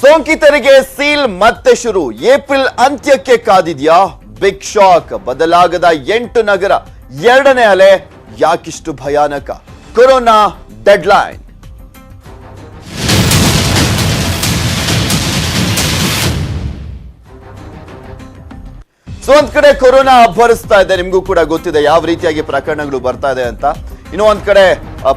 ಸೋಂಕಿತರಿಗೆ ಸೀಲ್ ಮತ್ತೆ ಶುರು. ಏಪ್ರಿಲ್ ಅಂತ್ಯಕ್ಕೆ ಕಾದಿದ್ಯಾ? Big shock. ಬದಲಾಗದ ಎಂಟು ನಗರ. ಎರಡನೇ ಅಲೆ ಯಾಕಿಷ್ಟು ಭಯಾನಕ? Corona deadline. ಸೊ ಒಂದ್ ಕಡೆ ಕೊರೋನಾ ಅಬ್ಬರಿಸ್ತಾ ಇದೆ. ನಿಮಗೂ ಕೂಡ ಗೊತ್ತಿದೆ ಯಾವ ರೀತಿಯಾಗಿ ಪ್ರಕರಣಗಳು ಬರ್ತಾ ಇದೆ ಅಂತ. ಇನ್ನು ಒಂದ್ ಕಡೆ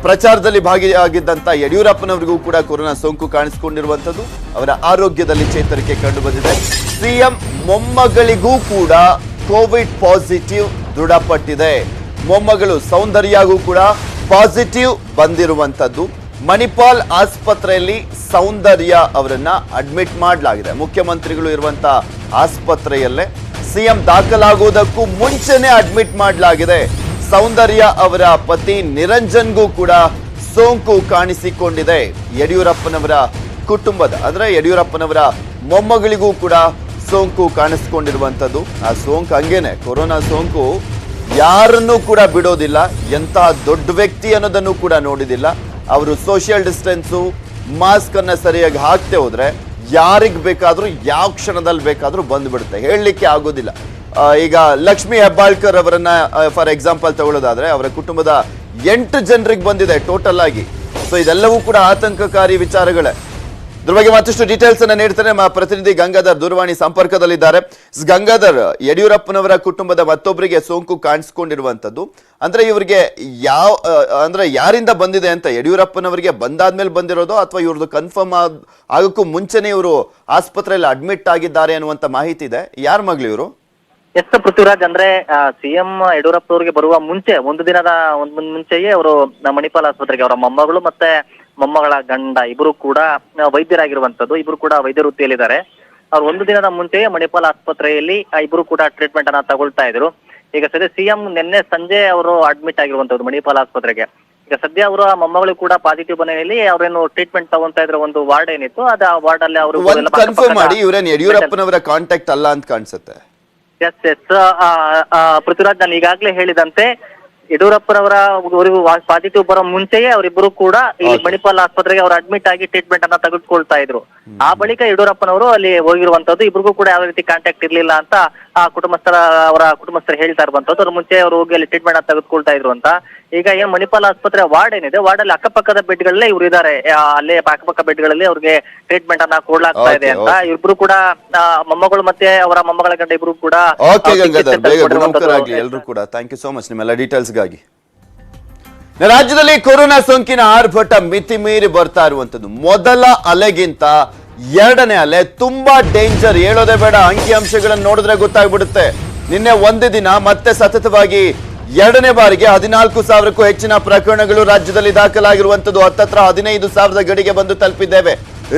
ಪ್ರಚಾರದಲ್ಲಿ ಭಾಗಿಯಾಗಿದ್ದಂತ ಯಡಿಯೂರಪ್ಪನವರಿಗೂ ಕೂಡ ಕೊರೋನಾ ಸೋಂಕು ಕಾಣಿಸಿಕೊಂಡಿರುವಂತದ್ದು ಅವರ ಆರೋಗ್ಯದಲ್ಲಿ ಚೇತರಿಕೆ ಕಂಡು ಬಂದಿದೆ ಸಿಎಂ ಮೊಮ್ಮಗಳಿಗೂ ಕೂಡ ಕೋವಿಡ್ ಪಾಸಿಟಿವ್ ದೃಢಪಟ್ಟಿದೆ. ಮೊಮ್ಮಗಳು ಸೌಂದರ್ಯಾಗೂ ಕೂಡ ಪಾಸಿಟಿವ್ ಬಂದಿರುವಂತದ್ದು ಮಣಿಪಾಲ್ ಆಸ್ಪತ್ರೆಯಲ್ಲಿ ಸೌಂದರ್ಯ ಅವರನ್ನ ಅಡ್ಮಿಟ್ ಮಾಡಲಾಗಿದೆ. ಮುಖ್ಯಮಂತ್ರಿಗಳು ಇರುವಂತ ಆಸ್ಪತ್ರೆಯಲ್ಲೇ ಸಿಎಂ ದಾಖಲಾಗುವುದಕ್ಕೂ ಮುಂಚೆನೆ ಅಡ್ಮಿಟ್ ಮಾಡಲಾಗಿದೆ. ಸೌಂದರ್ಯ ಅವರ ಪತಿ ನಿರಂಜನ್ಗೂ ಕೂಡ ಸೋಂಕು ಕಾಣಿಸಿಕೊಂಡಿದೆ. ಯಡಿಯೂರಪ್ಪನವರ ಕುಟುಂಬದ, ಅಂದ್ರೆ ಯಡಿಯೂರಪ್ಪನವರ ಮೊಮ್ಮಗಳಿಗೂ ಕೂಡ ಸೋಂಕು ಕಾಣಿಸಿಕೊಂಡಿರುವಂಥದ್ದು. ಆ ಸೋಂಕು ಹಂಗೇನೆ, ಕೊರೋನಾ ಸೋಂಕು ಯಾರನ್ನೂ ಕೂಡ ಬಿಡೋದಿಲ್ಲ, ಎಂಥ ದೊಡ್ಡ ವ್ಯಕ್ತಿ ಅನ್ನೋದನ್ನು ಕೂಡ ನೋಡಿದಿಲ್ಲ. ಅವರು ಸೋಷಿಯಲ್ ಡಿಸ್ಟೆನ್ಸು ಮಾಸ್ಕ್ ಅನ್ನ ಸರಿಯಾಗಿ ಹಾಕ್ತೇ ಹೋದರೆ ಯಾರಿಗೆ ಬೇಕಾದರೂ, ಯಾವ ಕ್ಷಣದಲ್ಲಿ ಬೇಕಾದರೂ ಬಂದ್ಬಿಡುತ್ತೆ. ಹೇಳಲಿಕ್ಕೆ ಆಗೋದಿಲ್ಲ. ಈಗ ಲಕ್ಷ್ಮಿ ಹೆಬ್ಬಾಳ್ಕರ್ ಅವರನ್ನ ಫಾರ್ ಎಕ್ಸಾಂಪಲ್ ತಗೊಳ್ಳೋದಾದ್ರೆ ಅವರ ಕುಟುಂಬದ ಎಂಟು ಜನರಿಗೆ ಬಂದಿದೆ ಟೋಟಲ್ ಆಗಿ. ಸೊ ಇದೆಲ್ಲವೂ ಕೂಡ ಆತಂಕಕಾರಿ ವಿಚಾರಗಳೇ. ಇದ್ರ ಬಗ್ಗೆ ಮತ್ತಷ್ಟು ಡೀಟೇಲ್ಸ್ ಅನ್ನ ನೀಡ್ತಾರೆ ನಮ್ಮ ಪ್ರತಿನಿಧಿ ಗಂಗಾಧರ್ ದೂರವಾಣಿ ಸಂಪರ್ಕದಲ್ಲಿದ್ದಾರೆ. ಗಂಗಾಧರ್, ಯಡಿಯೂರಪ್ಪನವರ ಕುಟುಂಬದ ಮತ್ತೊಬ್ಬರಿಗೆ ಸೋಂಕು ಕಾಣಿಸ್ಕೊಂಡಿರುವಂತದ್ದು ಅಂದ್ರೆ ಇವರಿಗೆ ಯಾವ ಅಂದ್ರೆ ಯಾರಿಂದ ಬಂದಿದೆ ಅಂತ ಯಡಿಯೂರಪ್ಪನವರಿಗೆ ಬಂದಾದ್ಮೇಲೆ ಬಂದಿರೋದು ಅಥವಾ ಇವ್ರದ್ದು ಕನ್ಫರ್ಮ್ ಆಗೋಕ್ಕೂ ಮುಂಚೆನೆ ಇವರು ಆಸ್ಪತ್ರೆಯಲ್ಲಿ ಅಡ್ಮಿಟ್ ಆಗಿದ್ದಾರೆ ಅನ್ನುವಂತ ಮಾಹಿತಿ ಇದೆ. ಯಾರ ಮಗಳು ಇವರು? ಎಸ್ ಪೃಥ್ವಿರಾಜ್ ಅಂದ್ರೆ ಸಿಎಂ ಯಡಿಯೂರಪ್ಪ ಅವರಿಗೆ ಬರುವ ಮುಂಚೆ ಒಂದು ದಿನದ ಒಂದ್ ಮುಂಚೆಯೇ ಅವರು ಮಣಿಪಾಲ್ ಆಸ್ಪತ್ರೆಗೆ ಅವರ ಮೊಮ್ಮಗಳು ಮತ್ತೆ ಮೊಮ್ಮಗಳ ಗಂಡ ಇಬ್ರು ಕೂಡ ವೈದ್ಯರಾಗಿರುವಂತದ್ದು ಇಬ್ರು ಕೂಡ ವೈದ್ಯ ವೃತ್ತಿಯಲ್ಲಿದ್ದಾರೆ. ಅವ್ರು ಒಂದು ದಿನದ ಮುಂಚೆಯೇ ಮಣಿಪಾಲ್ ಆಸ್ಪತ್ರೆಯಲ್ಲಿ ಆ, ಇಬ್ರು ಕೂಡ ಟ್ರೀಟ್ಮೆಂಟ್ ಅನ್ನ ತಗೊಳ್ತಾ ಇದ್ರು. ಈಗ ಸದ್ಯ ಸಿಎಂ ನಿನ್ನೆ ಸಂಜೆ ಅವರು ಅಡ್ಮಿಟ್ ಆಗಿರುವಂತದ್ದು ಮಣಿಪಾಲ್ ಆಸ್ಪತ್ರೆಗೆ. ಈಗ ಸದ್ಯ ಅವರ ಮೊಮ್ಮಗಳು ಕೂಡ ಪಾಸಿಟಿವ್ ಬಂದಲ್ಲಿ ಅವ್ರೇನು ಟ್ರೀಟ್ಮೆಂಟ್ ತಗೊಂತಾ ಇದ್ರ ಒಂದು ವಾರ್ಡ್ ಏನಿತ್ತು ಅದ ಆ ವಾರ್ಡ್ ಅಲ್ಲಿ ಅವರು ಕನ್ಫರ್ಮ್ ಮಾಡಿ ಇವ್ರೇನ್ ಯಡಿಯೂರಪ್ಪನವರ ಕಾಂಟ್ಯಾಕ್ಟ್ ಅಲ್ಲ ಅಂತ ಕಾಣಿಸುತ್ತೆ. ಎಸ್ ಎಸ್ ಪೃಥ್ವಿರಾಜ್ ನಾನು ಈಗಾಗಲೇ ಹೇಳಿದಂತೆ ಯಡಿಯೂರಪ್ಪನವರ ಅವರಿಗೂ ಪಾಸಿಟಿವ್ ಬರೋ ಮುಂಚೆಯೇ ಅವರಿಬ್ಬರು ಕೂಡ ಈ. ಮಣಿಪಾಲ್ ಆಸ್ಪತ್ರೆಗೆ ಅವರು ಅಡ್ಮಿಟ್ ಆಗಿ ಟ್ರೀಟ್ಮೆಂಟ್ ಅನ್ನ ತೆಗೆದುಕೊಳ್ತಾ ಇದ್ರು. ಆ ಬಳಿಕ ಯಡಿಯೂರಪ್ಪನವರು ಅಲ್ಲಿ ಹೋಗಿರುವಂತದ್ದು ಇಬ್ರಿಗೂ ಕೂಡ ಯಾವ ರೀತಿ ಕಾಂಟ್ಯಾಕ್ಟ್ ಇರ್ಲಿಲ್ಲ ಅಂತ ಆ ಕುಟುಂಬಸ್ಥರ ಅವರ ಕುಟುಂಬಸ್ಥರು ಹೇಳ್ತಾ ಇರುವಂತದ್ದು ಅದ್ರ ಮುಂಚೆ ಅವರು ಹೋಗಿ ಅಲ್ಲಿ ಟ್ರೀಟ್ಮೆಂಟ್ ಅನ್ನ ತೆಗೆದುಕೊಳ್ತಾ ಇದ್ರು ಅಂತ. ಈಗ ಏನ್ ಮಣಿಪಾಲ್ ಆಸ್ಪತ್ರೆ ವಾರ್ಡ್ ಏನಿದೆ ವಾರ್ಡ್ ಅಲ್ಲಿ ಅಕ್ಕಪಕ್ಕದ ಬೆಡ್ಗಳಲ್ಲೇ ಇವ್ರು ಇದ್ದಾರೆ ಆ, ಅಲ್ಲೇ ಅಕ್ಕಪಕ್ಕ ಬೆಡ್ಗಳಲ್ಲಿ ಅವ್ರಿಗೆ ಟ್ರೀಟ್ಮೆಂಟ್ ಅನ್ನ ಕೊಡ್ಲಾಗ್ತಾ ಇದೆ ಅಂತ. ಇಬ್ರು ಕೂಡ ಮೊಮ್ಮಗಳು ಮತ್ತೆ ಅವರ ಮೊಮ್ಮಗಳ ಗಂಡ ಇಬ್ರು ಕೂಡ. ಎಲ್ಲರೂ ಕೂಡ. ಥ್ಯಾಂಕ್ ಯು ಸೋ ಮಚ್ ನಿಮ್ಮೆಲ್ಲ ಡೀಟೇಲ್ಸ್ಗಾಗಿ ರಾಜ್ಯದಲ್ಲಿ ಕೊರೋನಾ ಸೋಂಕಿನ ಆರ್ಭಟ ಮಿತಿ ಮೀರಿ ಬರ್ತಾ ಇರುವಂತದ್ದು ಮೊದಲ ಅಲೆಗಿಂತ ಎರಡನೇ ಅಲೆ ತುಂಬಾ ಡೇಂಜರ್ ಹೇಳೋದೇ ಬೇಡ. ಅಂಕಿ ಅಂಶಗಳನ್ನು ನೋಡಿದ್ರೆ ಗೊತ್ತಾಗ್ಬಿಡುತ್ತೆ. ನಿನ್ನೆ ಒಂದೇ ದಿನ ಮತ್ತೆ ಸತತವಾಗಿ ಎರಡನೇ ಬಾರಿಗೆ ಹದಿನಾಲ್ಕು ಸಾವಿರಕ್ಕೂ ಹೆಚ್ಚಿನ ಪ್ರಕರಣಗಳು ರಾಜ್ಯದಲ್ಲಿ ದಾಖಲಾಗಿರುವಂತದ್ದು ಹತ್ತತ್ರ ಹದಿನೈದು ಸಾವಿರದ ಗಡಿಗೆ ಬಂದು ತಲುಪಿದ್ದೇವೆ.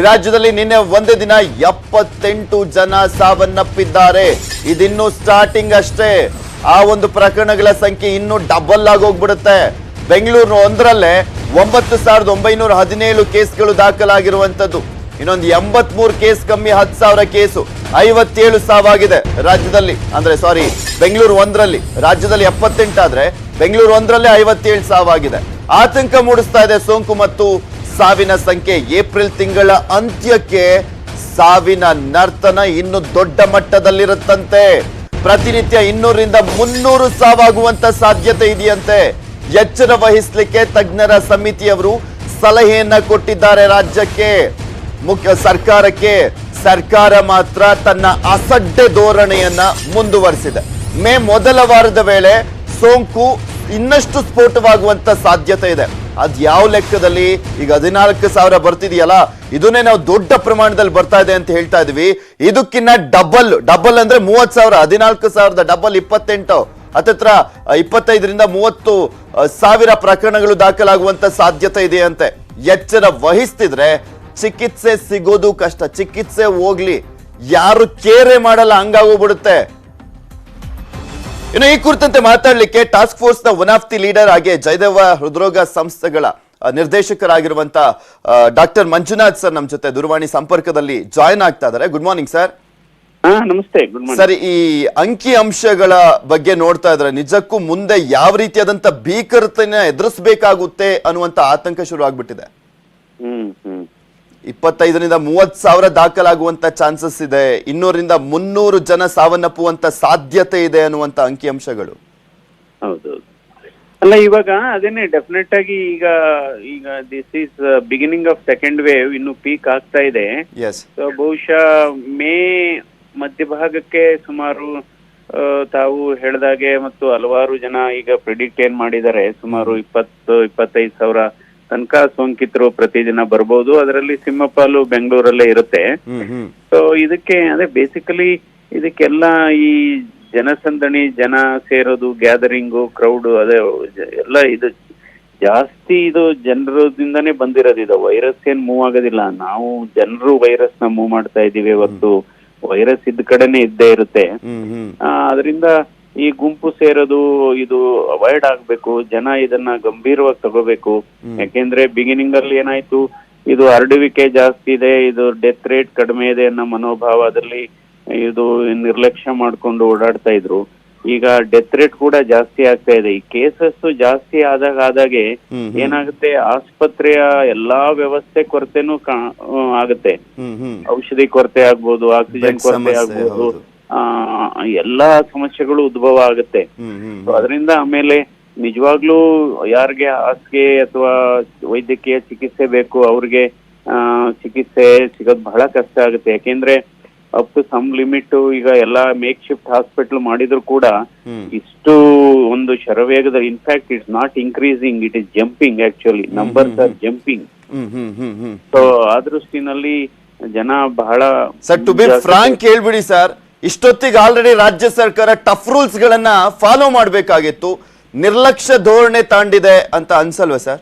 ರಾಜ್ಯದಲ್ಲಿ ನಿನ್ನೆ ಒಂದೇ ದಿನ ಎಪ್ಪತ್ತೆಂಟು ಜನ ಸಾವನ್ನಪ್ಪಿದ್ದಾರೆ. ಇದಿನ್ನೂ ಸ್ಟಾರ್ಟಿಂಗ್ ಅಷ್ಟೇ. ಆ ಒಂದು ಪ್ರಕರಣಗಳ ಸಂಖ್ಯೆ ಇನ್ನೂ ಡಬಲ್ ಆಗಿ ಹೋಗ್ಬಿಡುತ್ತೆ. ಬೆಂಗಳೂರು ಒಂದರಲ್ಲೇ ಒಂಬತ್ತು ಸಾವಿರದ ಒಂಬೈನೂರ ಹದಿನೇಳು ಕೇಸ್ಗಳು ದಾಖಲಾಗಿರುವಂತದ್ದು ಇನ್ನೊಂದು ಎಂಬತ್ ಮೂರು ಕೇಸ್ ಕಮ್ಮಿ ಹತ್ತು ಸಾವಿರ ಕೇಸು. ಐವತ್ತೇಳು ಸಾವಾಗಿದೆ ರಾಜ್ಯದಲ್ಲಿ. ಅಂದ್ರೆ ಸಾರಿ ಬೆಂಗಳೂರು ಒಂದರಲ್ಲಿ. ರಾಜ್ಯದಲ್ಲಿ ಎಪ್ಪತ್ತೆಂಟಾದ್ರೆ ಬೆಂಗಳೂರು ಒಂದರಲ್ಲೇ ಐವತ್ತೇಳು ಸಾವಾಗಿದೆ ಆತಂಕ ಮೂಡಿಸ್ತಾ ಇದೆ ಸೋಂಕು ಮತ್ತು ಸಾವಿನ ಸಂಖ್ಯೆ. ಏಪ್ರಿಲ್ ತಿಂಗಳ ಅಂತ್ಯಕ್ಕೆ ಸಾವಿನ ನರ್ತನ ಇನ್ನು ದೊಡ್ಡ ಮಟ್ಟದಲ್ಲಿರುತ್ತಂತೆ. ಪ್ರತಿನಿತ್ಯ ಇನ್ನೂರಿಂದ ಮುನ್ನೂರು ಸಾವಾಗುವಂತ ಸಾಧ್ಯತೆ ಇದೆಯಂತೆ. ಎಚ್ಚರ ವಹಿಸಲಿಕ್ಕೆ ತಜ್ಞರ ಸಮಿತಿಯವರು ಸಲಹೆಯನ್ನ ಕೊಟ್ಟಿದ್ದಾರೆ ರಾಜ್ಯಕ್ಕೆ. ಮುಖ್ಯ ಸರ್ಕಾರಕ್ಕೆ ಸರ್ಕಾರ ಮಾತ್ರ ತನ್ನ ಅಸಡ್ಡೆ ಧೋರಣೆಯನ್ನ ಮುಂದುವರಿಸಿದೆ. ಮೇ ಮೊದಲ ವಾರದ ವೇಳೆ ಸೋಂಕು ಇನ್ನಷ್ಟು ಸ್ಫೋಟವಾಗುವಂತ ಸಾಧ್ಯತೆ ಇದೆ. ಅದ್ ಯಾವ ಲೆಕ್ಕದಲ್ಲಿ ಈಗ ಹದಿನಾಲ್ಕು ಸಾವಿರ ಬರ್ತಿದೆಯಲ್ಲ, ಇದನ್ನೇ ನಾವು ದೊಡ್ಡ ಪ್ರಮಾಣದಲ್ಲಿ ಬರ್ತಾ ಇದೆ ಅಂತ ಹೇಳ್ತಾ ಇದೀವಿ. ಇದಕ್ಕಿನ್ನ ಡಬಲ್ ಡಬಲ್ ಅಂದ್ರೆ ಮೂವತ್ ಸಾವಿರ, ಹದಿನಾಲ್ಕು ಸಾವಿರದ ಡಬಲ್ ಇಪ್ಪತ್ತೆಂಟು. ಅತತ್ರ ಇಪ್ಪತ್ತೈದರಿಂದ ಮೂವತ್ತು ಸಾವಿರ ಪ್ರಕರಣಗಳು ದಾಖಲಾಗುವಂತ ಸಾಧ್ಯತೆ ಇದೆಯಂತೆ. ಎಚ್ಚರ ವಹಿಸ್ತಿದ್ರೆ ಚಿಕಿತ್ಸೆ ಸಿಗೋದು ಕಷ್ಟ. ಚಿಕಿತ್ಸೆ ಹೋಗ್ಲಿ. ಯಾರು ಕೇರೆ ಮಾಡಲ್ಲ ಹಂಗಾಗೋಗ್ಬಿಡುತ್ತೆ. ಇನ್ನು ಈ ಕುರಿತಂತೆ ಮಾತಾಡಲಿಕ್ಕೆ ಟಾಸ್ಕ್ ಫೋರ್ಸ್ನ ಒನ್ ಆಫ್ ದಿ ಲೀಡರ್ ಆಗಿ ಜಯದೇವ ಹೃದ್ರೋಗ ಸಂಸ್ಥೆಗಳ ನಿರ್ದೇಶಕರಾಗಿರುವಂತ ಡಾಕ್ಟರ್ ಮಂಜುನಾಥ್ ಸರ್ ನಮ್ಮ ಜೊತೆ ದೂರವಾಣಿ ಸಂಪರ್ಕದಲ್ಲಿ ಜಾಯ್ನ್ ಆಗ್ತಾ ಇದ್ದಾರೆ. ಗುಡ್ ಮಾರ್ನಿಂಗ್ ಸರ್ ನಮಸ್ತೆ. ಸರಿ ಈ ಅಂಕಿ ಅಂಶಗಳ ಬಗ್ಗೆ ನೋಡ್ತಾ ಇದ್ರೆ ನಿಜಕ್ಕೂ ಮುಂದೆ ಯಾವ ರೀತಿಯಾದಂತ ಭೀಕರತೆನ ಎದುರಿಸಬೇಕಾಗುತ್ತೆ ಅನ್ನುವಂತ ಆತಂಕ ಶುರು ಆಗ್ಬಿಟ್ಟಿದೆ ಹ್ಮ್ ಹ್ಮ್. ಇಪ್ಪತ್ತೈದರಿಂದ ಮೂವತ್ ಸಾವಿರ ದಾಖಲಾಗುವಂತ ಚಾನ್ಸಸ್ ಇದೆ. ಇನ್ನೂರಿಂದ ಮುನ್ನೂರು ಜನ ಸಾವನ್ನಪ್ಪುವಂತ ಸಾಧ್ಯತೆ ಇದೆ ಅನ್ನುವಂತ ಅಂಕಿಅಂಶಗಳು. ಹೌದು. ಅಲ್ಲ ಇವಾಗ ಅದೇನೆ ಡೆಫಿನೆಟ್ ಆಗಿ ಈಗ ಈಗ this is beginning of second wave ಇನ್ನು ಪೀಕ್ ಆಗ್ತಾ ಇದೆ. ಸೊ ಬಹುಶಃ ಮೇ ಮಧ್ಯಭಾಗಕ್ಕೆ ಸುಮಾರು ತಾವು ಹೇಳ್ದಾಗೆ ಮತ್ತು ಹಲವಾರು ಜನ ಈಗ ಪ್ರಿಡಿಕ್ಟ್ ಏನ್ ಮಾಡಿದ್ದಾರೆ. ಸುಮಾರು ಇಪ್ಪತ್ತು ಇಪ್ಪತ್ತೈದು ಸಾವಿರ ತನಕ ಸೋಂಕಿತರು ಪ್ರತಿದಿನ ಬರ್ಬೋದು. ಅದರಲ್ಲಿ ಸಿಂಹಪಾಲು ಬೆಂಗಳೂರಲ್ಲೇ ಇರುತ್ತೆ. ಸೊ ಇದಕ್ಕೆ ಅದೇ ಬೇಸಿಕಲಿ ಇದಕ್ಕೆಲ್ಲ ಈ ಜನಸಂದಣಿ ಜನ ಸೇರೋದು ಗ್ಯಾದರಿಂಗು ಕ್ರೌಡ್ ಅದೇ ಎಲ್ಲ ಇದು ಜಾಸ್ತಿ ಇದು ಜನರದಿಂದಾನೇ ಬಂದಿರೋದು. ಇದು ವೈರಸ್ ಏನ್ ಮೂವ್ ಆಗೋದಿಲ್ಲ. ನಾವು ಜನರು ವೈರಸ್ನ ಮೂವ್ ಮಾಡ್ತಾ ಇದೀವಿ ಒಂದು ವೈರಸ್ ಇದ್ ಕಡೆನೆ ಇದ್ದೇ ಇರುತ್ತೆ. ಅದರಿಂದ ಈ ಗುಂಪು ಸೇರೋದು ಇದು ಅವಾಯ್ಡ್ ಆಗ್ಬೇಕು ಜನ ಇದನ್ನ ಗಂಭೀರವಾಗಿ ತಗೋಬೇಕು. ಯಾಕೆಂದ್ರೆ ಬಿಗಿನಿಂಗ್ ಅಲ್ಲಿ ಏನಾಯ್ತು ಇದು ಹರಡುವಿಕೆ ಜಾಸ್ತಿ ಇದೆ ಇದು ಡೆತ್ ರೇಟ್ ಕಡಿಮೆ ಇದೆ ಅನ್ನೋ ಮನೋಭಾವದಲ್ಲಿ ಇದು ನಿರ್ಲಕ್ಷ್ಯ ಮಾಡ್ಕೊಂಡು ಓಡಾಡ್ತಾ ಇದ್ರು. ಈಗ ಡೆತ್ ರೇಟ್ ಕೂಡ ಜಾಸ್ತಿ ಆಗ್ತಾ ಇದೆ. ಈ ಕೇಸಸ್ ಜಾಸ್ತಿ ಆದಾಗ ಆದಾಗೆ ಏನಾಗುತ್ತೆ ಆಸ್ಪತ್ರೆಯ ಎಲ್ಲಾ ವ್ಯವಸ್ಥೆ ಕೊರತೆನೂ ಆಗುತ್ತೆ. ಔಷಧಿ ಕೊರತೆ ಆಗ್ಬೋದು ಆಕ್ಸಿಜನ್ ಕೊರತೆ ಆಗ್ಬಹುದು ಆಗ್ಬೋದು. ಎಲ್ಲಾ ಸಮಸ್ಯೆಗಳು ಉದ್ಭವ ಆಗುತ್ತೆ. ಅದರಿಂದ ಆಮೇಲೆ ನಿಜವಾಗ್ಲೂ ಯಾರಿಗೆ ಹಾಸಿಗೆ ಅಥವಾ ವೈದ್ಯಕೀಯ ಚಿಕಿತ್ಸೆ ಬೇಕು ಅವ್ರಿಗೆ ಚಿಕಿತ್ಸೆ ಸಿಗೋದು ಬಹಳ ಕಷ್ಟ ಆಗುತ್ತೆ. ಯಾಕೆಂದ್ರೆ ಅಪ್ ಟು ಸಮ್ ಲಿಮಿಟ್ ಈಗ ಎಲ್ಲಾ ಮೇಕ್ ಶಿಫ್ಟ್ ಹಾಸ್ಪಿಟಲ್ ಮಾಡಿದ್ರು ಕೂಡ ಇಷ್ಟು ಒಂದು Sharavegada in fact it's not increasing it is jumping actually numbers are jumping so ಆ ದೃಷ್ಟಿನಲ್ಲಿ ಜನ ಬಹಳ ಸರ್ ಟು ಬಿ ಫ್ರಾಂಕ್ ಹೇಳ್ಬಿಡಿ ಸರ್. ಇಷ್ಟೊತ್ತಿಗೆ ಆಲ್ರೆಡಿ ರಾಜ್ಯ ಸರ್ಕಾರ ಟಫ್ ರೂಲ್ಸ್ ಗಳನ್ನ ಫಾಲೋ ಮಾಡಬೇಕಾಗಿತ್ತು. ನಿರ್ಲಕ್ಷ್ಯ ಧೋರಣೆ ತಾಂಡಿದೆ ಅಂತ ಅನ್ಸಲ್ವಾ ಸರ್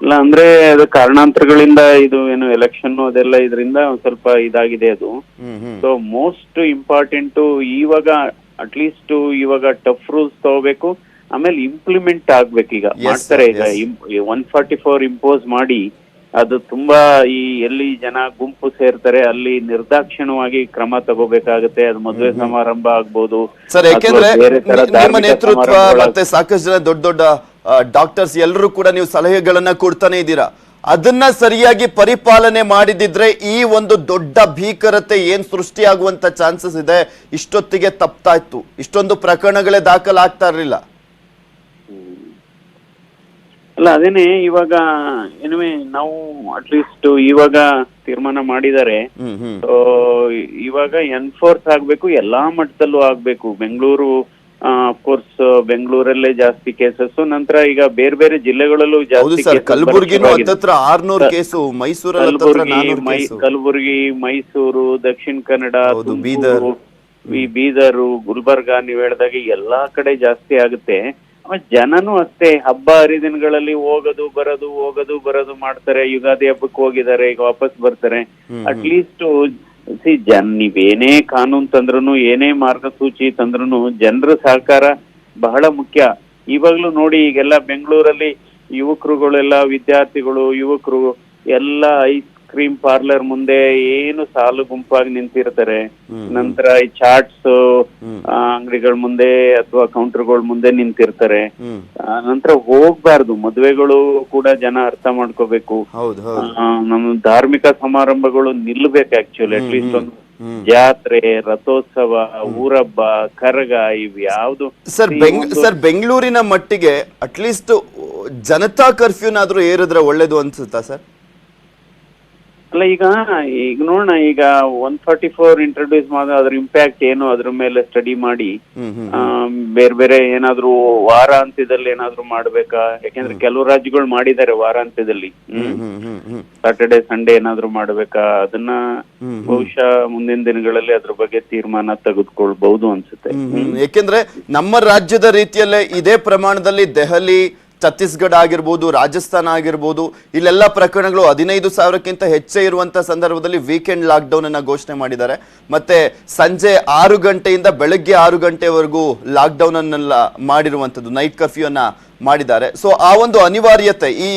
ಇಲ್ಲ ಅಂದ್ರೆ ಅದು ಕಾರಣಾಂತರಗಳಿಂದ ಇದು ಏನು ಎಲೆಕ್ಷನ್ ಅದೆಲ್ಲ ಇದರಿಂದ ಒಂದ್ ಸ್ವಲ್ಪ ಇದಾಗಿದೆ ಅದು. ಸೊ ಮೋಸ್ಟ್ ಇಂಪಾರ್ಟೆಂಟ್ ಇವಾಗ ಅಟ್ಲೀಸ್ಟ್ ಇವಾಗ ಟಫ್ ರೂಲ್ಸ್ ತಗೋಬೇಕು ಆಮೇಲೆ ಇಂಪ್ಲಿಮೆಂಟ್ ಆಗ್ಬೇಕು ಈಗ ಮಾಡ್ತಾರೆ ಈಗ ಒನ್ ಫಾರ್ಟಿ ಫೋರ್ ಇಂಪೋಸ್ ಮಾಡಿ. ಅದು ತುಂಬಾ ಈ ಎಲ್ಲಿ ಜನ ಗುಂಪು ಸೇರ್ತಾರೆ ಅಲ್ಲಿ ನಿರ್ದಾಕ್ಷಿಣ್ಯವಾಗಿ ಕ್ರಮ ತಗೋಬೇಕಾಗುತ್ತೆ. ಅದು ಮದುವೆ ಸಮಾರಂಭ ಆಗ್ಬೋದು. ಸರ್ ಯಾಕೆಂದ್ರೆ ನಿಮ್ಮ ನೇತೃತ್ವ ಮತ್ತೆ ಸಾಕಷ್ಟು ಜನ ದೊಡ್ಡ ದೊಡ್ಡ ಡಾಕ್ಟರ್ಸ್ ಎಲ್ಲರೂ ಕೂಡ ನೀವು ಸಲಹೆಗಳನ್ನ ಕೊಡ್ತಾನೆ ಇದ್ದೀರಾ? ಅದನ್ನ ಸರಿಯಾಗಿ ಪರಿಪಾಲನೆ ಮಾಡಿದಿದ್ರೆ ಈ ಒಂದು ದೊಡ್ಡ ಭೀಕರತೆ ಏನ್ ಸೃಷ್ಟಿಯಾಗುವಂತ ಚಾನ್ಸಸ್ ಇದೆ? ಇಷ್ಟೊತ್ತಿಗೆ ತಪ್ತಾ ಇತ್ತು. ಇಷ್ಟೊಂದು ಪ್ರಕರಣಗಳೇ ದಾಖಲಾಗ್ತಾ ಇರಲಿಲ್ಲ. ಅಲ್ಲ ಅದೇನೆ ಇವಾಗ ಏನುವೆ ನಾವು ಅಟ್ಲೀಸ್ಟ್ ಇವಾಗ ತೀರ್ಮಾನ ಮಾಡಿದ್ದಾರೆ ಇವಾಗ ಎನ್ಫೋರ್ಸ್ ಆಗ್ಬೇಕು ಎಲ್ಲಾ ಮಟ್ಟದಲ್ಲೂ ಆಗ್ಬೇಕು. ಬೆಂಗಳೂರು ಅಫ್ಕೋರ್ಸ್ ಬೆಂಗಳೂರಲ್ಲೇ ಜಾಸ್ತಿ ಕೇಸಸ್ ನಂತರ ಈಗ ಬೇರೆ ಬೇರೆ ಜಿಲ್ಲೆಗಳಲ್ಲೂ ಜಾಸ್ತಿ ಕೇಸು ಕಲಬುರ್ಗಿ ಕಲಬುರ್ಗಿ ಮೈಸೂರು ದಕ್ಷಿಣ ಕನ್ನಡ ಬೀದರ್. ಈ ಬೀದರು ಗುಲ್ಬರ್ಗ ನೀವ್ ಹೇಳ್ದಾಗ ಎಲ್ಲಾ ಕಡೆ ಜಾಸ್ತಿ ಆಗುತ್ತೆ. ಆಮೇಲೆ ಜನನು ಅಷ್ಟೇ ಹಬ್ಬ ಹರಿದಿನಗಳಲ್ಲಿ ಹೋಗೋದು ಬರೋದು ಹೋಗೋದು ಬರೋದು ಮಾಡ್ತಾರೆ ಯುಗಾದಿ ಹಬ್ಬಕ್ಕೆ ಹೋಗಿದ್ದಾರೆ ಈಗ ವಾಪಸ್ ಬರ್ತಾರೆ. ಅಟ್ಲೀಸ್ಟ್ ಸಿ ಜನ್ ನೀವೇನೇ ಕಾನೂನು ತಂದ್ರೂ ಏನೇ ಮಾರ್ಗಸೂಚಿ ತಂದ್ರೂ ಜನರ ಸಹಕಾರ ಬಹಳ ಮುಖ್ಯ. ಇವಾಗ್ಲೂ ನೋಡಿ ಈಗೆಲ್ಲ ಬೆಂಗಳೂರಲ್ಲಿ ಯುವಕರುಗಳೆಲ್ಲ ವಿದ್ಯಾರ್ಥಿಗಳು ಯುವಕರು ಎಲ್ಲ ಐಸ್ ಕ್ರೀಮ್ ಪಾರ್ಲರ್ ಮುಂದೆ ಏನು ಸಾಲು ಗುಂಪಾಗಿ ನಿಂತಿರ್ತಾರೆ. ನಂತರ ಈ ಚಾಟ್ಸ್ ಅಂಗಡಿಗಳ ಮುಂದೆ ಅಥವಾ ಕೌಂಟರ್ಗಳ ಮುಂದೆ ನಿಂತಿರ್ತಾರೆ. ನಂತರ ಹೋಗ್ಬಾರ್ದು. ಮದುವೆಗಳು ಕೂಡ ಜನ ಅರ್ಥ ಮಾಡ್ಕೋಬೇಕು. ನಮ್ಮ ಧಾರ್ಮಿಕ ಸಮಾರಂಭಗಳು ನಿಲ್ಬೇಕು ಆಕ್ಚುಲಿ ಅಟ್ಲೀಸ್ಟ್ ಒಂದು ಜಾತ್ರೆ ರಥೋತ್ಸವ ಊರಬ್ಬ ಕರಗ ಇವ್ ಯಾವ್ದು ಸರ್ ಸರ್ ಬೆಂಗಳೂರಿನ ಮಟ್ಟಿಗೆ ಅಟ್ಲೀಸ್ಟ್ ಜನತಾ ಕರ್ಫ್ಯೂನಾದ್ರೂ ಏರಿದ್ರೆ ಒಳ್ಳೇದು ಅನ್ಸುತ್ತಾ ಸರ್? ಅಲ್ಲ ಈಗ ಈಗ ನೋಡೋಣ ಈಗ ಒನ್ ಫಾರ್ಟಿ ಫೋರ್ ಇಂಟ್ರೊಡ್ಯೂಸ್ ಮಾಡಿದ್ರೆ ಅದ್ರ ಇಂಪ್ಯಾಕ್ಟ್ ಏನು ಅದ್ರ ಮೇಲೆ ಸ್ಟಡಿ ಮಾಡಿ ಬೇರೆ ಬೇರೆ ಏನಾದ್ರೂ ವಾರಾಂತ್ಯದಲ್ಲಿ ಏನಾದ್ರು ಮಾಡ್ಬೇಕಾ? ಯಾಕೆಂದ್ರೆ ಕೆಲವು ರಾಜ್ಯಗಳು ಮಾಡಿದ್ದಾರೆ ವಾರಾಂತ್ಯದಲ್ಲಿ ಸಾಟರ್ಡೆ ಸಂಡೇ ಏನಾದ್ರು ಮಾಡ್ಬೇಕಾ? ಅದನ್ನ ಬಹುಶಃ ಮುಂದಿನ ದಿನಗಳಲ್ಲಿ ಅದ್ರ ಬಗ್ಗೆ ತೀರ್ಮಾನ ತೆಗೆದುಕೊಳ್ಬಹುದು ಅನ್ಸುತ್ತೆ. ಹ್ಮ್. ನಮ್ಮ ರಾಜ್ಯದ ರೀತಿಯಲ್ಲೇ ಇದೇ ಪ್ರಮಾಣದಲ್ಲಿ ದೆಹಲಿ ಛತ್ತೀಸ್ಗಢ ಆಗಿರ್ಬೋದು, ರಾಜಸ್ಥಾನ ಆಗಿರ್ಬೋದು, ಇಲ್ಲೆಲ್ಲ ಪ್ರಕರಣಗಳು ಹದಿನೈದು ಸಾವಿರಕ್ಕಿಂತ ಹೆಚ್ಚೇ ಇರುವಂತ ಸಂದರ್ಭದಲ್ಲಿ ವೀಕೆಂಡ್ ಲಾಕ್ಡೌನ್ ಅನ್ನ ಘೋಷಣೆ ಮಾಡಿದ್ದಾರೆ. ಮತ್ತೆ ಸಂಜೆ ಆರು ಗಂಟೆಯಿಂದ ಬೆಳಗ್ಗೆ ಆರು ಗಂಟೆವರೆಗೂ ಲಾಕ್ಡೌನ್ ಅನ್ನೆಲ್ಲ ಮಾಡಿರುವಂತದ್ದು ನೈಟ್ ಕರ್ಫ್ಯೂ ಅನ್ನ ಮಾಡಿದ್ದಾರೆ. ಸೊ ಆ ಒಂದು ಅನಿವಾರ್ಯತೆ ಈ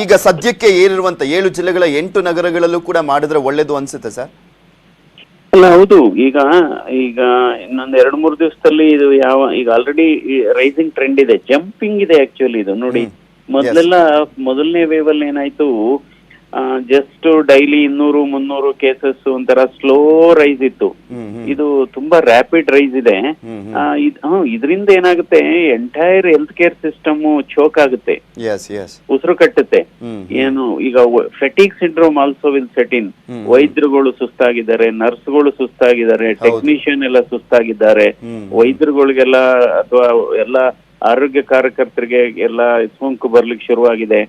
ಈಗ ಸದ್ಯಕ್ಕೆ ಏರಿರುವಂತ ಏಳು ಜಿಲ್ಲೆಗಳ ಎಂಟು ನಗರಗಳಲ್ಲೂ ಕೂಡ ಮಾಡಿದ್ರೆ ಒಳ್ಳೇದು ಅನ್ಸುತ್ತೆ ಸರ್? ಅಲ್ಲ ಹೌದು. ಈಗ ಈಗ ಇನ್ನೊಂದು ಎರಡು ಮೂರು ದಿವಸದಲ್ಲಿ ಇದು ಯಾವ ಈಗ ಆಲ್ರೆಡಿ ರೈಸಿಂಗ್ ಟ್ರೆಂಡ್ ಇದೆ. ಜಂಪಿಂಗ್ ಇದೆ ಆಕ್ಚುಲಿ ಇದು. ನೋಡಿ ಮೊದಲೆಲ್ಲ ಮೊದಲನೇ ವೇವ್ ಅಲ್ಲಿ ಏನಾಯ್ತು ಜಸ್ಟ್ ಡೈಲಿ ಇನ್ನೂರು ಮುನ್ನೂರು ಕೇಸಸ್ ಒಂಥರ ಸ್ಲೋ ರೈಸ್ ಇತ್ತು. ಇದು ತುಂಬಾ ರ್ಯಾಪಿಡ್ ರೈಸ್ ಇದೆ. ಇದರಿಂದ ಏನಾಗುತ್ತೆ entire health care system choke ಆಗುತ್ತೆ. ಉಸಿರು ಕಟ್ಟುತ್ತೆ. ಏನು ಈಗ fatigue syndrome also will set in ವೈದ್ಯರುಗಳು ಸುಸ್ತಾಗಿದ್ದಾರೆ ನರ್ಸ್ಗಳು ಸುಸ್ತಾಗಿದ್ದಾರೆ. ಟೆಕ್ನಿಷಿಯನ್ ಎಲ್ಲ ಸುಸ್ತಾಗಿದ್ದಾರೆ. ವೈದ್ಯರುಗಳಿಗೆಲ್ಲ ಅಥವಾ ಎಲ್ಲ ಆರೋಗ್ಯ ಕಾರ್ಯಕರ್ತರಿಗೆ ಎಲ್ಲ ಸೋಂಕು ಬರ್ಲಿಕ್ಕೆ ಶುರುವಾಗಿದೆ.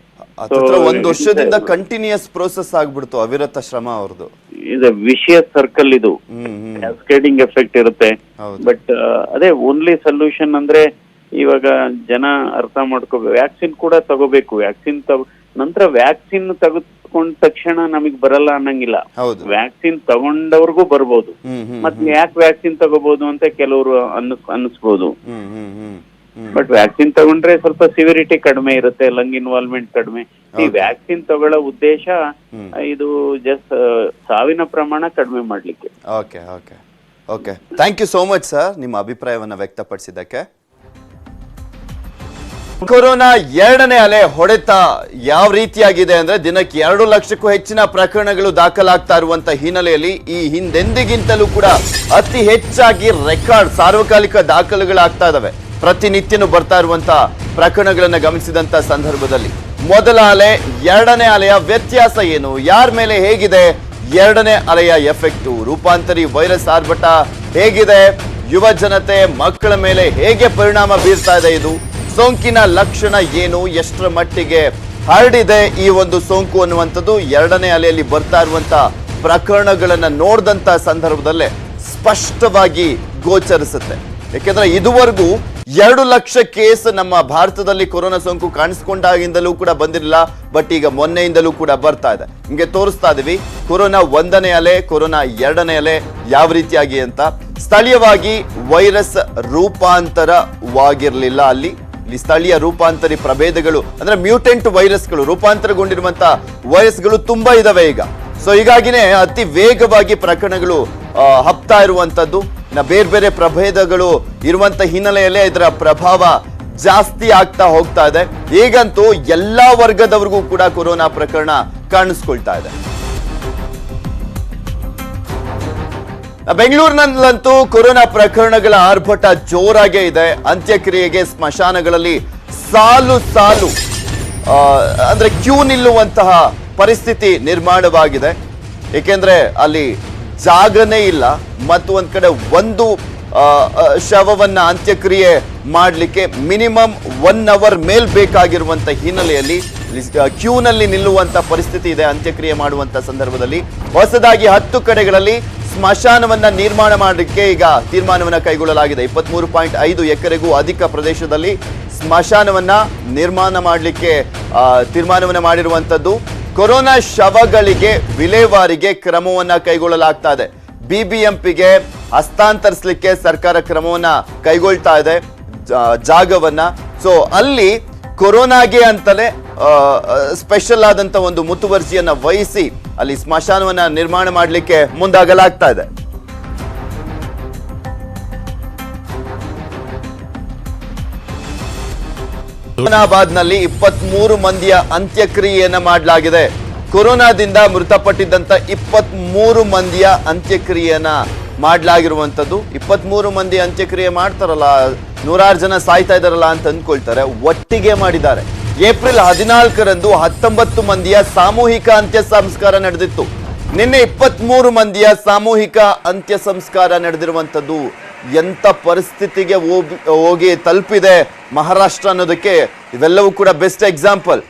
ಒಂದು ವರ್ಷದಿಂದ ಕಂಟಿನ್ಯೂಸ್ ಪ್ರೋಸೆಸ್ ಆಗ್ಬಿಡ್ತು ಅವಿರತ ಶ್ರಮ ಅವ್ರದ್ದು ಇದು ವಿಷಯ ಸರ್ಕಲ್ ಇದು. ಕ್ಯಾಸ್ಕೇಡಿಂಗ್ ಎಫೆಕ್ಟ್ ಇರುತ್ತೆ. ಬಟ್ ಅದೇ ಓನ್ಲಿ ಸೊಲ್ಯೂಷನ್ ಅಂದ್ರೆ ಇವಾಗ ಜನ ಅರ್ಥ ಮಾಡ್ಕೋಬೇಕು ವ್ಯಾಕ್ಸಿನ್ ಕೂಡ ತಗೋಬೇಕು. ವ್ಯಾಕ್ಸಿನ್ ತಗೋ ನಂತರ ವ್ಯಾಕ್ಸಿನ್ ತೆಗೆದುಕೊಂಡ ತಕ್ಷಣ ನಮಗ್ ಬರಲ್ಲ ಅನ್ನಂಗಿಲ್ಲ. ವ್ಯಾಕ್ಸಿನ್ ತಗೊಂಡವ್ರಿಗೂ ಬರ್ಬೋದು. ಮತ್ತೆ ಯಾಕೆ ವ್ಯಾಕ್ಸಿನ್ ತಗೋಬಹುದು ಅಂತ ಕೆಲವರು ಅನ್ನಿಸ್ ಅನ್ನಿಸ್ಬೋದು. ಬಟ್ ವ್ಯಾಕ್ಸಿನ್ ತಗೊಂಡ್ರೆ ಸ್ವಲ್ಪ ಸಿವಿರಿಟಿ ಕಡಿಮೆ ಇರುತ್ತೆ ಲಂಗ್ ಇನ್ವಾಲ್ವ್ಮೆಂಟ್ ಕಡಿಮೆ. ಈ ವ್ಯಾಕ್ಸಿನ್ ತಗೊಳ್ಳೋ ಉದ್ದೇಶ ಇದು ಜಸ್ಟ್ ಸಾವಿನ ಪ್ರಮಾಣ ಕಡಿಮೆ ಮಾಡ್ಲಿಕ್ಕೆ. Okay okay okay thank you so much sir ನಿಮ್ಮ ಅಭಿಪ್ರಾಯವನ್ನು ವ್ಯಕ್ತಪಡಿಸಿದ್ದಕ್ಕೆ. ಕೊರೋನಾ ಎರಡನೇ ಅಲೆ ಹೊಡೆತ ಯಾವ ರೀತಿಯಾಗಿದೆ ಅಂದ್ರೆ ದಿನಕ್ಕೆ ಎರಡು ಲಕ್ಷಕ್ಕೂ ಹೆಚ್ಚಿನ ಪ್ರಕರಣಗಳು ದಾಖಲಾಗ್ತಾ ಇರುವಂತ ಹಿನ್ನೆಲೆಯಲ್ಲಿ ಈ ಹಿಂದೆಂದಿಗಿಂತಲೂ ಕೂಡ ಅತಿ ಹೆಚ್ಚಾಗಿ ರೆಕಾರ್ಡ್ ಸಾರ್ವಕಾಲಿಕ ದಾಖಲೆಗಳಾಗ್ತಾ ಇದಾವೆ. ಪ್ರತಿನಿತ್ಯನೂ ಬರ್ತಾ ಇರುವಂಥ ಪ್ರಕರಣಗಳನ್ನು ಗಮನಿಸಿದಂತ ಸಂದರ್ಭದಲ್ಲಿ ಮೊದಲ ಅಲೆ, ಎರಡನೇ ಅಲೆಯ ವ್ಯತ್ಯಾಸ ಏನು? ಯಾರ ಮೇಲೆ ಹೇಗಿದೆ? ಎರಡನೇ ಅಲೆಯ ಎಫೆಕ್ಟು, ರೂಪಾಂತರಿ ವೈರಸ್ ಆರ್ಭಟ ಹೇಗಿದೆ? ಯುವ ಜನತೆ, ಮಕ್ಕಳ ಮೇಲೆ ಹೇಗೆ ಪರಿಣಾಮ ಬೀರ್ತಾ ಇದೆ ಇದು? ಸೋಂಕಿನ ಲಕ್ಷಣ ಏನು? ಎಷ್ಟರ ಮಟ್ಟಿಗೆ ಹರಡಿದೆ ಈ ಒಂದು ಸೋಂಕು ಅನ್ನುವಂಥದ್ದು? ಎರಡನೇ ಅಲೆಯಲ್ಲಿ ಬರ್ತಾ ಇರುವಂತ ಪ್ರಕರಣಗಳನ್ನು ನೋಡಿದಂತ ಸಂದರ್ಭದಲ್ಲೇ ಸ್ಪಷ್ಟವಾಗಿ ಗೋಚರಿಸುತ್ತೆ. ಯಾಕೆಂದ್ರೆ ಇದುವರೆಗೂ ಎರಡು ಲಕ್ಷ ಕೇಸ್ ನಮ್ಮ ಭಾರತದಲ್ಲಿ ಕೊರೋನಾ ಸೋಂಕು ಕಾಣಿಸಿಕೊಂಡಾಗಿಂದಲೂ ಕೂಡ ಬಂದಿರಲಿಲ್ಲ, ಬಟ್ ಈಗ ಮೊನ್ನೆಯಿಂದಲೂ ಕೂಡ ಬರ್ತಾ ಇದೆ. ನಿಮಗೆ ತೋರಿಸ್ತಾ ಇದೀವಿ, ಕೊರೋನಾ ಒಂದನೇ ಅಲೆ, ಕೊರೋನಾ ಎರಡನೇ ಅಲೆ ಯಾವ ರೀತಿಯಾಗಿ ಅಂತ. ಸ್ಥಳೀಯವಾಗಿ ವೈರಸ್ ರೂಪಾಂತರವಾಗಿರಲಿಲ್ಲ ಅಲ್ಲಿ. ಇಲ್ಲಿ ಸ್ಥಳೀಯ ರೂಪಾಂತರಿ ಪ್ರಭೇದಗಳು, ಅಂದ್ರೆ ಮ್ಯೂಟೆಂಟ್ ವೈರಸ್ಗಳು ರೂಪಾಂತರಗೊಂಡಿರುವಂತ ವೈರಸ್ಗಳು ತುಂಬಾ ಇದಾವೆ ಈಗ. ಸೊ ಹೀಗಾಗಿನೇ ಅತಿ ವೇಗವಾಗಿ ಪ್ರಕರಣಗಳು ಹಬ್ತಾ ಇರುವಂತದ್ದು. ಇನ್ನ ಬೇರೆ ಬೇರೆ ಪ್ರಭೇದಗಳು ಇರುವಂತ ಹಿನ್ನೆಲೆಯಲ್ಲೇ ಇದರ ಪ್ರಭಾವ ಜಾಸ್ತಿ ಆಗ್ತಾ ಹೋಗ್ತಾ ಇದೆ. ಈಗಂತೂ ಎಲ್ಲಾ ವರ್ಗದವರಿಗೂ ಕೂಡ ಕೊರೋನಾ ಪ್ರಕರಣ ಕಾಣಿಸ್ಕೊಳ್ತಾ ಇದೆ. ಬೆಂಗಳೂರಿನಲ್ಲಂತೂ ಕೊರೋನಾ ಪ್ರಕರಣಗಳ ಆರ್ಭಟ ಜೋರಾಗೇ ಇದೆ. ಅಂತ್ಯಕ್ರಿಯೆಗೆ ಸ್ಮಶಾನಗಳಲ್ಲಿ ಸಾಲು ಸಾಲು ಅಂದ್ರೆ ಕ್ಯೂ ನಿಲ್ಲುವಂತಹ ಪರಿಸ್ಥಿತಿ ನಿರ್ಮಾಣವಾಗಿದೆ. ಏಕೆಂದ್ರೆ ಅಲ್ಲಿ ಜಾಗನೇ ಇಲ್ಲ. ಮತ್ತು ಒಂದ್ ಕಡೆ ಒಂದು ಶವವನ್ನ ಅಂತ್ಯಕ್ರಿಯೆ ಮಾಡಲಿಕ್ಕೆ ಮಿನಿಮಮ್ ಒನ್ ಅವರ್ ಮೇಲ್ ಬೇಕಾಗಿರುವಂತ ಹಿನ್ನೆಲೆಯಲ್ಲಿ ಕ್ಯೂನಲ್ಲಿ ನಿಲ್ಲುವಂತ ಪರಿಸ್ಥಿತಿ ಇದೆ ಅಂತ್ಯಕ್ರಿಯೆ ಮಾಡುವಂತ ಸಂದರ್ಭದಲ್ಲಿ. ಹೊಸದಾಗಿ ಹತ್ತು ಕಡೆಗಳಲ್ಲಿ ಸ್ಮಶಾನವನ್ನ ನಿರ್ಮಾಣ ಮಾಡಲಿಕ್ಕೆ ಈಗ ತೀರ್ಮಾನವನ್ನ ಕೈಗೊಳ್ಳಲಾಗಿದೆ. ಇಪ್ಪತ್ಮೂರು ಪಾಯಿಂಟ್ ಐದು ಎಕರೆಗೂ ಅಧಿಕ ಪ್ರದೇಶದಲ್ಲಿ ಸ್ಮಶಾನವನ್ನ ನಿರ್ಮಾಣ ಮಾಡಲಿಕ್ಕೆ ತೀರ್ಮಾನವನ್ನ ಮಾಡಿರುವಂತದ್ದು. ಕೊರೋನಾ ಶವಗಳಿಗೆ ವಿಲೇವಾರಿಗೆ ಕ್ರಮವನ್ನ ಕೈಗೊಳ್ಳಲಾಗ್ತಾ ಇದೆ. ಬಿಬಿಎಂಪಿಗೆ ಹಸ್ತಾಂತರಿಸಲಿಕ್ಕೆ ಸರ್ಕಾರ ಕ್ರಮವನ್ನ ಕೈಗೊಳ್ತಾ ಇದೆ ಜಾಗವನ್ನ. ಸೊ ಅಲ್ಲಿ ಕೊರೋನಾಗೆ ಅಂತಲೇ ಸ್ಪೆಷಲ್ ಆದಂತ ಒಂದು ಮುತುವರ್ಜಿಯನ್ನ ವಹಿಸಿ ಅಲ್ಲಿ ಸ್ಮಶಾನವನ್ನ ನಿರ್ಮಾಣ ಮಾಡಲಿಕ್ಕೆ ಮುಂದಾಗಲಾಗ್ತಾ ಇದೆ. ಹುಮನಾಬಾದ್ನಲ್ಲಿ ಇಪ್ಪತ್ಮೂರು ಮಂದಿಯ ಅಂತ್ಯಕ್ರಿಯೆಯನ್ನ ಮಾಡಲಾಗಿದೆ. ಕೊರೋನಾದಿಂದ ಮೃತಪಟ್ಟಿದ್ದಂತ ಇಪ್ಪತ್ಮೂರು ಮಂದಿಯ ಅಂತ್ಯಕ್ರಿಯೆಯನ್ನ ಮಾಡಲಾಗಿರುವಂಥದ್ದು. ಇಪ್ಪತ್ಮೂರು ಮಂದಿ ಅಂತ್ಯಕ್ರಿಯೆ ಮಾಡ್ತಾರಲ್ಲ, ನೂರಾರು ಜನ ಸಾಯ್ತಾ ಇದಾರಲ್ಲ ಅಂತ ಅಂದ್ಕೊಳ್ತಾರೆ. ಒಟ್ಟಿಗೆ ಮಾಡಿದ್ದಾರೆ. ಏಪ್ರಿಲ್ ಹದಿನಾಲ್ಕರಂದು ಹತ್ತೊಂಬತ್ತು ಮಂದಿಯ ಸಾಮೂಹಿಕ ಅಂತ್ಯ ಸಂಸ್ಕಾರ ನಡೆದಿತ್ತು. ನಿನ್ನೆ ಇಪ್ಪತ್ಮೂರು ಮಂದಿಯ ಸಾಮೂಹಿಕ ಅಂತ್ಯ ಸಂಸ್ಕಾರ ನಡೆದಿರುವಂಥದ್ದು ಎಂಥ ಪರಿಸ್ಥಿತಿಗೆ ಹೋಗಿ ತಲುಪಿದೆ ಮಹಾರಾಷ್ಟ್ರ ಅನ್ನೋದಕ್ಕೆ ಇವೆಲ್ಲವೂ ಕೂಡ ಬೆಸ್ಟ್ ಎಕ್ಸಾಂಪಲ್